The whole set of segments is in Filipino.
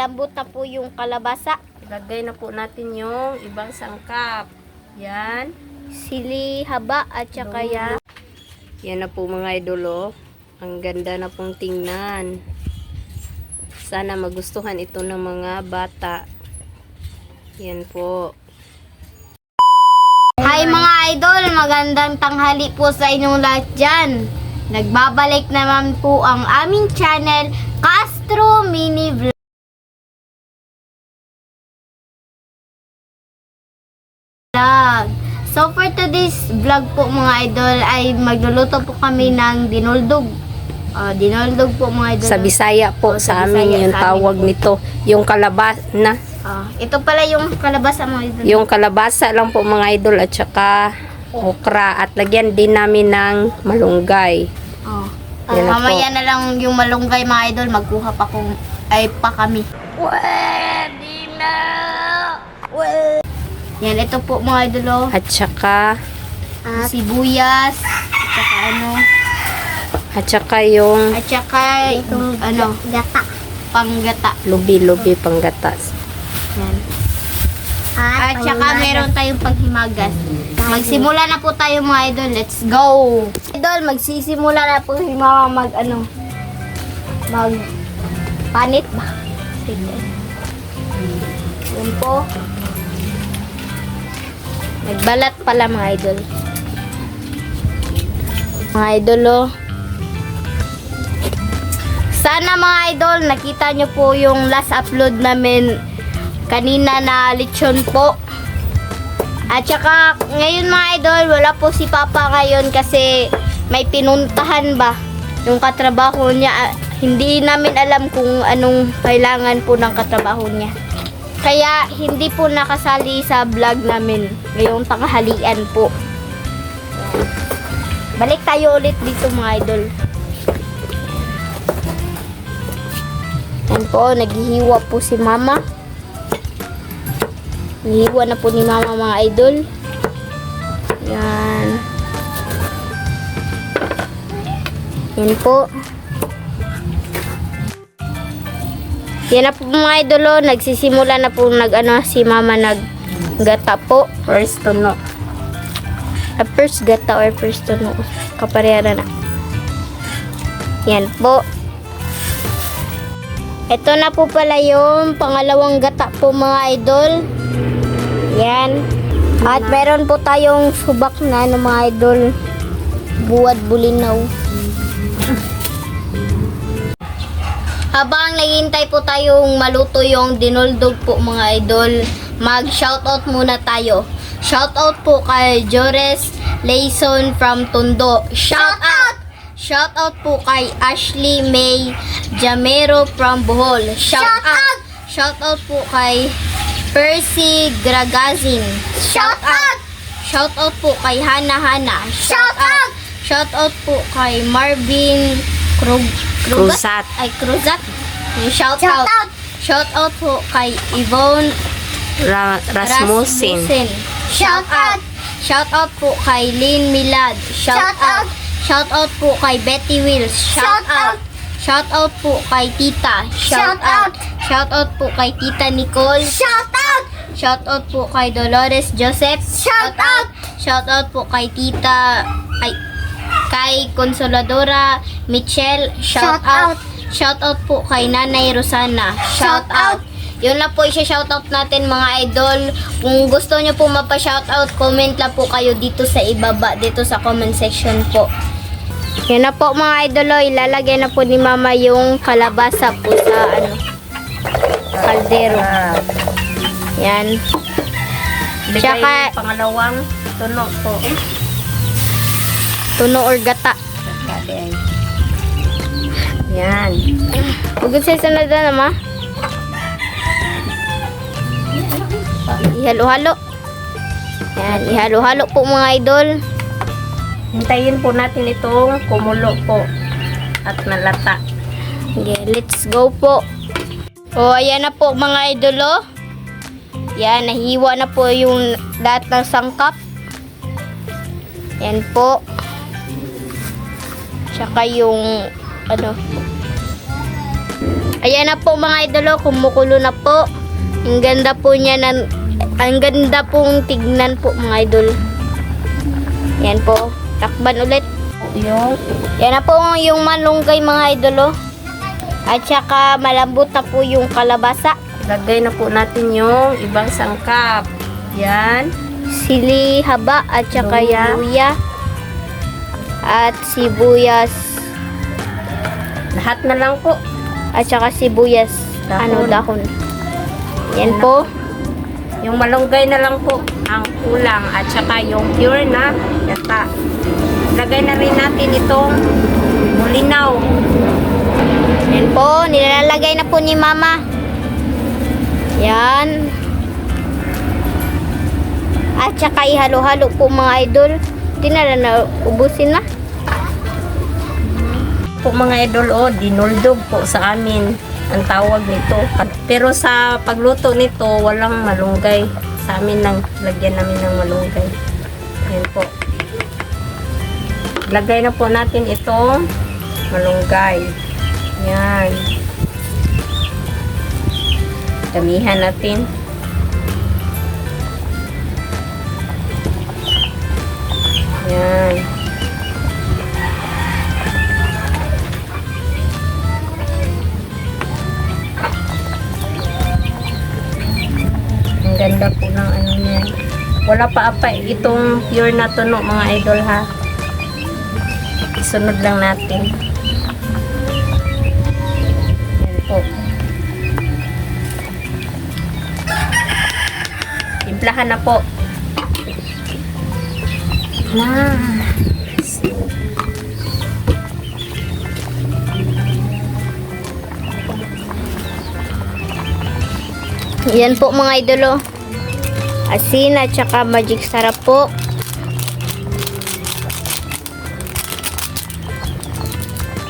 Lambot na po yung kalabasa. Ilagay na po natin yung ibang sangkap. Yan. Sili, haba, at saka yan. Yan na po mga idolo. Ang ganda na pong tingnan. Sana magustuhan ito ng mga bata. Yan po. Hi mga idol, magandang tanghali po sa inyong lahat dyan. Nagbabalik naman po ang aming channel, Castro Mini Vlog. So for today's vlog po mga idol ay magluluto po kami ng dinoldog. Ah, dinoldog po mga idol. Sa Bisaya po, Oh, sa sa amin Bisaya, yung sa amin tawag po. nito. Yung kalabas na. Ah, ito pala yung kalabasa mga idol. Yung kalabasa lang po mga idol at saka okra. At lagyan din namin ng malunggay. Oh. Yan na mamaya na lang yung malunggay mga idol, magkuha pa kung ay pa kami. Pwede na! Yan, ito po mga idol oh. At saka, Sibuyas, at saka ano, at saka yung at saka itong ano, gata. Panggata. lubi-lubi panggatas. Yan. At saka meron tayong panghimagas. Magsimula na po tayo mga idol. Let's go! Idol, magsisimula na po si mama mag ano, mag panit ba? Sige. Yun po. Nagbalat pala mga idol. Mga idol oh. Sana mga idol, nakita nyo po yung last upload namin kanina na lechon po. At saka, ngayon mga idol, wala po si Papa ngayon kasi may pinuntahan ba yung katrabaho niya. Ah, Hindi namin alam kung anong kailangan po ng katrabaho niya. Kaya hindi po nakasali sa vlog namin ngayong tanghalian po. Balik tayo ulit dito mga idol. Yan po, naghihiwa po si mama. Naghihiwa na po ni mama mga idol. Yan. Yan po. Yan na po mga idol, oh. nagsisimula na po nag ano, si mama naggata po. First to no. A first gata or first to no. Kaparehara na. Yan po. Ito na po pala yung pangalawang gata po mga idol. Yan. At meron po tayong subak na ano mga idol. Buwad bulinaw. Habang naghihintay po tayong maluto yung dinoldog po mga idol, mag-shoutout muna tayo. Shoutout po kay Jores Layson from Tondo. Shoutout! Shoutout po kay Ashley May Jamero from Bohol. Shoutout! Shoutout po kay Percy Gragazin. Shoutout! Shoutout po kay Hana Hana. Shoutout! Shoutout po kay Marvin Krug Cruzat. Ay, Cruzat. Shout, out. Shout out po kay Yvonne Ra- Rasmussen. Shout out. Shout out po kay Lynn Milad. Shout, out. Shout out po kay Betty Wills. Shout, out. Shout out po kay Tita. Shout, out. Shout out po kay Tita Nicole. Shout out. Shout out po kay Dolores Joseph. Shout, out. Shout out po kay Tita ay kay Consoladora Michelle. Shout, out. Shout out po kay Nanay Rosana. Shout, out. Yun lang po isa-shoutout natin mga idol. Kung gusto nyo po mapa-shoutout, comment lang po kayo dito sa ibaba, dito sa comment section po. Yan na po mga idol, oh. ilalagay na po ni mama yung kalabasa po sa ano, kaldero. Yan. Bigay Tsaka- yung pangalawang tuno po. Tuno or gata. Dati ay. Yan. Huwag sa sunod na naman. Ihalo-halo. Yan, ihalo-halo po mga idol. Hintayin po natin itong kumulo po. At malata. Okay, let's go po. O, ayan na po mga idol, oh. Yan, nahiwa na po yung lahat ng sangkap. Yan po. Tsaka yung, ano, Ayan na po mga idolo, kumukulo na po. Ang ganda po niya na, ang ganda pong tignan po mga idol. Yan po, takban ulit. Yung Yan na po yung malunggay mga idolo. At saka malambot na po yung kalabasa. lagay na po natin yung ibang sangkap. Yan. Sili haba at saka luya. At sibuyas. Lahat na lang po. At saka sibuyas. Dahon. Ano dahon. Yan po. Yung malunggay na lang po ang kulang at saka yung pure na yata. Lagay na rin natin itong mulinaw. Yan po, nilalagay na po ni mama. Yan. At saka ihalo-halo po mga idol. Lang na ubusin na. Po mga idol, oh, dinuldog po sa amin ang tawag nito. Pero sa pagluto nito, walang malunggay. Sa amin lang, lagyan namin ng malunggay. Yan po. Lagay na po natin itong malunggay. Yan. Damihan natin. Yan. Ganda po ng ano niya. Wala pa apa itong pure na tuno mga idol ha. Isunod lang natin. Yan po. Timplahan na po. Na. Yan po mga idolo. Asin at saka magic sarap po.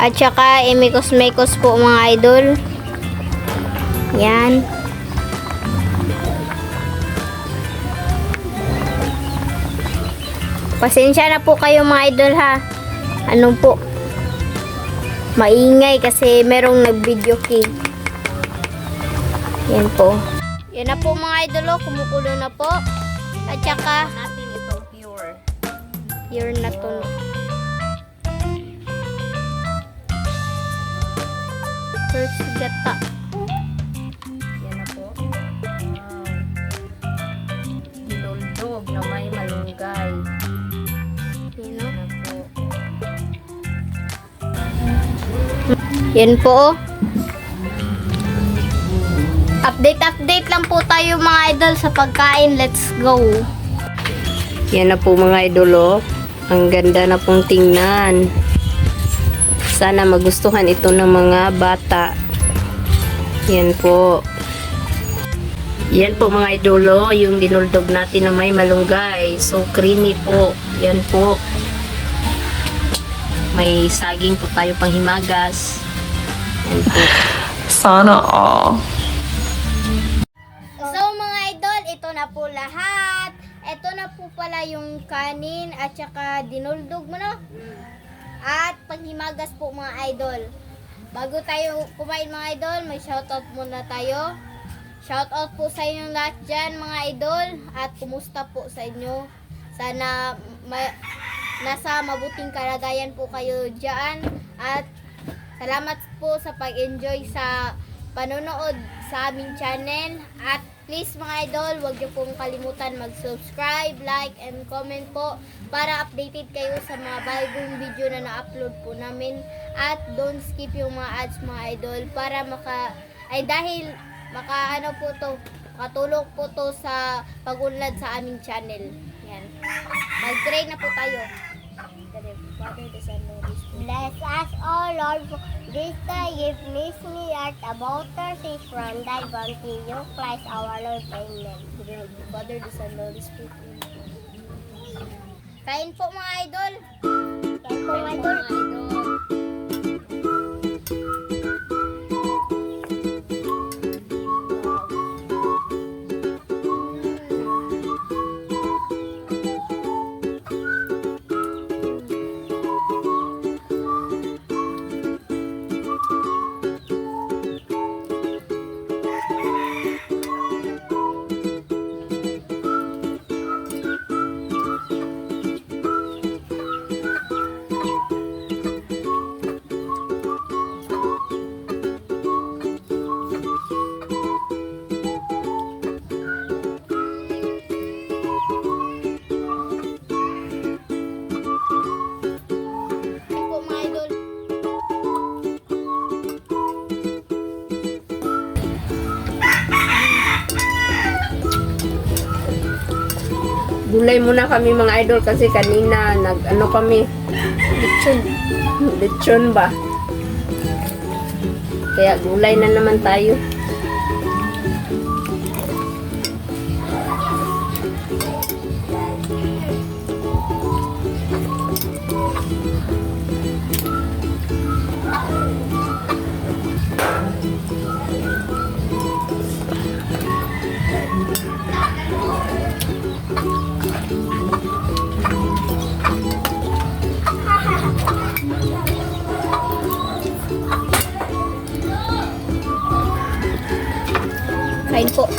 At saka imikos-mekos po mga idol. Yan. Pasensya na po kayo mga idol ha. Ano po? Maingay kasi merong nag-video key. Yan po. Yan na po mga idolo, kumukulo na po. At saka, natin itong pure. yun na to. First gata. Yan na po. Wow. Dinuldog na may malunggay. Yan, Yan na po. Yan po. Oh. Update, update lang po tayo mga idol sa pagkain. Let's go. Yan na po mga idolo. Ang ganda na pong tingnan. Sana magustuhan ito ng mga bata. Yan po. Yan po mga idolo, yung dinuldog natin na may malunggay. So creamy po. Yan po. May saging po tayo pang himagas. Yan po. Sana all. Na po lahat. Ito na po pala yung kanin at saka dinuldog mo no? At panghimagas po mga idol. Bago tayo kumain mga idol, may shoutout muna tayo. Shoutout po sa inyong lahat dyan mga idol. At kumusta po sa inyo. Sana ma- nasa mabuting kalagayan po kayo dyan. At Salamat po sa pag-enjoy sa panonood sa aming channel. At please mga idol, huwag niyo pong kalimutan mag-subscribe, like, and comment po para updated kayo sa mga bagong video na na-upload po namin. At don't skip yung mga ads mga idol para maka... Ay dahil maka ano po to, makatulong po to sa pag-unlad sa aming channel. Yan. Mag-pray na po tayo. Bless us, O Lord, this day give me art about Thursday from thy bounty, you Christ our Lord. Amen. Father, the Son, the Spirit. Kain po mga idol. Kain po mga idol. Gulay muna kami mga idol kasi kanina nag ano kami Lechon. lechon ba. Kaya gulay na naman tayo. Kain.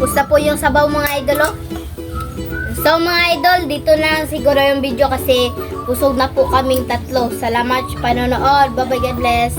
Basta po yung sabaw mga idol oh. So mga idol, dito na siguro yung video kasi busog na po kaming tatlo. Salamat sa panonood. Bye bye, God bless.